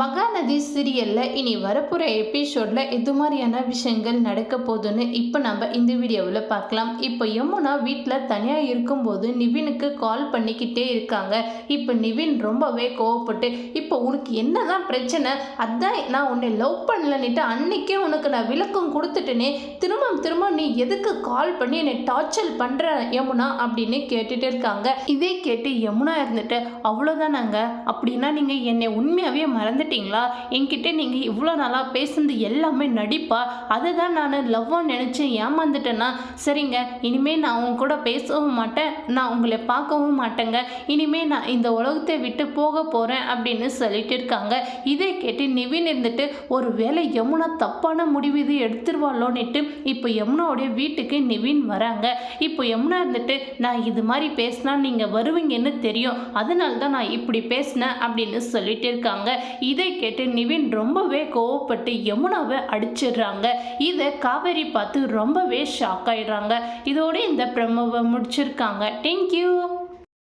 மகாநதி சீரியலில் இனி வரப்போகிற எபிசோடில் எது மாதிரியான விஷயங்கள் நடக்க போகுதுன்னு இப்போ நம்ம இந்த வீடியோவில் பார்க்கலாம். இப்போ யமுனா வீட்டில் தனியாக இருக்கும்போது நிவினுக்கு கால் பண்ணிக்கிட்டே இருக்காங்க. இப்போ நிவின் ரொம்பவே கோவப்பட்டு இப்போ உனக்கு என்ன தான் பிரச்சனை? அதான் நான் உன்னை லவ் பண்ணலன்னுட்டு அன்னைக்கே உனக்கு நான் விளக்கம் கொடுத்துட்டேனே. திரும்ப திரும்ப நீ எதுக்கு கால் பண்ணி என்னை டார்ச்சர் பண்ணுற யமுனா? அப்படின்னு கேட்டுட்டு இருக்காங்க. இதே கேட்டு யமுனா இருந்துட்டு அவ்வளோதானாங்க அப்படின்னா நீங்கள் என்னை உண்மையாகவே மறந்து மறந்துட்டீங்களா என்கிட்ட நீங்கள் இவ்வளோ நாளாக பேசுனது எல்லாமே நடிப்பா? அதை தான் நான் லவ்வாக நினச்சி ஏமாந்துட்டேன்னா சரிங்க இனிமேல் நான் உங்க கூட பேசவும் மாட்டேன் நான் உங்களை பார்க்கவும் மாட்டேங்க. இனிமேல் நான் இந்த உலகத்தை விட்டு போக போகிறேன் அப்படின்னு சொல்லிட்டு இருக்காங்க. இதை கேட்டு நிவின் இருந்துட்டு ஒரு வேளை யமுனா தப்பான முடிவு இது எடுத்துருவாளோன்னுட்டு இப்போ யமுனாவுடைய வீட்டுக்கு நிவின் வராங்க. இப்போ யமுனா இருந்துட்டு நான் இது மாதிரி பேசினா நீங்கள் வருவீங்கன்னு தெரியும். அதனால தான் நான் இப்படி பேசினேன் அப்படின்னு சொல்லிட்டு இருக்காங்க. இதை கேட்டு நிவின் ரொம்பவே கோவப்பட்டு யமுனாவை அடிச்சிடுறாங்க. இதை காவேரி பார்த்து ரொம்பவே ஷாக் ஆயிடுறாங்க. இதோட இந்த ப்ரமோவை முடிச்சிருக்காங்க. தேங்க்யூ